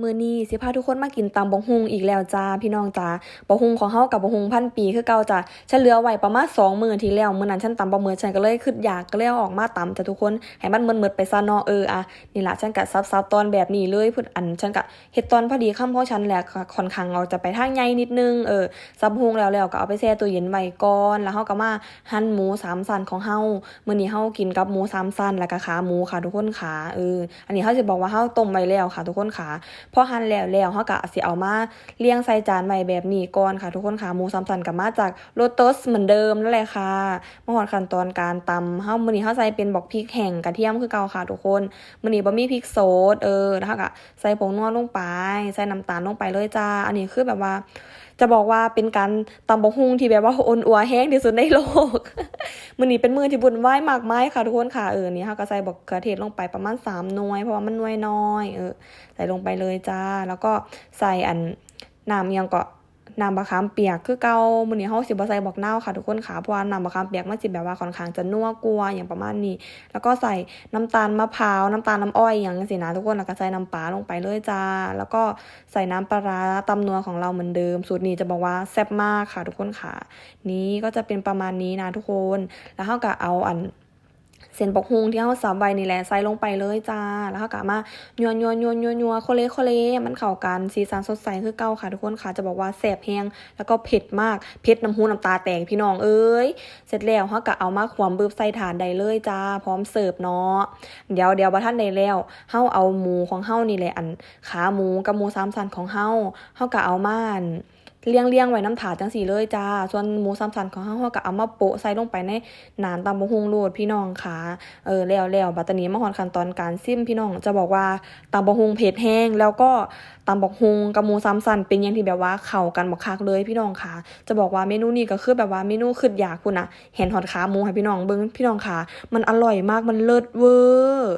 มื้อนี้สิพาทุกคนมากินตำบักหุ่งอีกแล้วจ้าพี่น้องจ้าบักหุ่งของเฮากับบักหุ่งพันปีคือเก่าจ้ะฉันเหลือไว้ประมาณ2มื้อทีแล้วมื้อนั้นฉันตำบ่มื้อฉันก็เลยคิดอยากก็เลยอออกมาตำจ้ะทุกคนให้มันหมดๆไปซะเนาะเอออะนี่ล่ะฉันก็ซับๆตอนแบบนี้เลยพุ่นอันฉันก็เฮ็ดตอนพอดีค่ำของฉันแหละค่อนข้างเอาจะไปทางใหญ่นิดนึงเออซับหุงแล้วแล้วก็เอาไปแช่ตู้เย็นไว้ก่อนแล้วเฮาก็มาหั่นหมูสามสันของเฮามื้อนี้เฮากินกับหมูสามสันแล้วก็ขาหมูค่ะทุกคนขาเอออันนี้เฮาสิบอกว่าเฮาต้มไว้แล้วค่ะทุกคนขาพอหั่นแล้วแล้วเฮาก็สิเอามาเรียงใส่จานใหม่แบบนี้ก่อนค่ะ ทุกคนค่ะหมูสัมสันก็มาจากโลตัสเหมือนเดิมนั่นแหละค่ะมาหอดขั้นตอนการตำเฮามื้อนี้เฮาใส่เป็นบอกพริกแห้งกระเทียมคือเก่าค่ะทุกคนมื้อนี้บ่มีพริกโซดเออแล้วเฮาก็ใส่ผงนัวลงไป ใส่น้ำตาลลงไปเลยจ้า อันนี้คือแบบว่าจะบอกว่าเป็นการตำบกฮุ่งที่แบบว่าอ่อนอัวแห้งที่สุดในโลกมือนี้เป็นมือที่บุญไหว้มากมายค่ะทุกคนค่ะเออนี่ค่ะก็ใส่บักเขือเทศลงไปประมาณ3หน่วยเพราะว่ามันหน่วยน้อยเออใส่ลงไปเลยจ้า แล้วก็ใส่อันน้ำอิหยังก็ น้ำมะขามเปียกคือเกามื้อนี้เฮาสิบ่ใส่บักเน่าค่ะทุกคนค่ะเพราะว่าน้ำมะขามเปียกมันสิแบบว่าค่อนข้างจะนัวกว่าอย่างประมาณนี้ แล้วก็ใส่น้ำตาลมะพร้าวน้ำตาลน้ำอ้อยอย่างจังซี่นะทุกคนแล้วก็ใส่น้ำปลาลงไปเลยจ้า แล้วก็ใส่น้ำปลาร้าตำนัวของเราเหมือนเดิม สูตรนี้จะบอกว่าแซ่บมากค่ะทุกคนค่ะ นี้ก็จะเป็นประมาณนี้นะทุกคน แล้วเฮาก็เอาอัน เส้นบกฮุงที่เฮาสับไว้นี่แหละใส่ลงไปเลยจ้า แล้วเฮาก็มายัวยัวยัวยัวยัวโคเลโคเลมันเข้ากันสีสันสดใสคือเก่าค่ะทุกคนค่ะจะบอกว่าแซ่บแฮงแล้วก็เผ็ดมากเผ็ดน้ำหูน้ำตาแตกพี่น้องเอ้ยเสร็จแล้วเฮาก็เอามาขวมบึบใส่ถาดได้เลยจ้า พร้อมเสิร์ฟเนาะเดี๋ยวเดี๋ยวบ่ทันได้แล้วเฮาเอาหมูของเฮานี่แหละอันขาหมูกับหมูสามสันของเฮาเฮาก็เอามาน เลี้ยงเลี้ยงไว้น้ำถาดจังสีเลยจ้า ส่วนหมูสามสันของเฮาเฮาก็เอามาโปะใส่ลงไปในหนานตำบักฮุงโลดพี่น้องค่ะ เออแล้วแล้วบัดตรนี้มาฮอดขั้นตอนการซิมพี่น้องจะบอกว่าตำบักฮุงเผ็ดแห้ง แล้วก็ตำบักฮุงกับหมูสามสันเป็นอย่างที่แบบว่าเข้ากันบักคักเลยพี่น้องค่ะ จะบอกว่าเมนูนี้ก็คือแบบว่าเมนูขึ้นอยากคุณนะเห็นหอดขาหมูให้พี่น้องเบิ่งพี่น้องค่ะ มันอร่อยมากมันเลิศเวอร์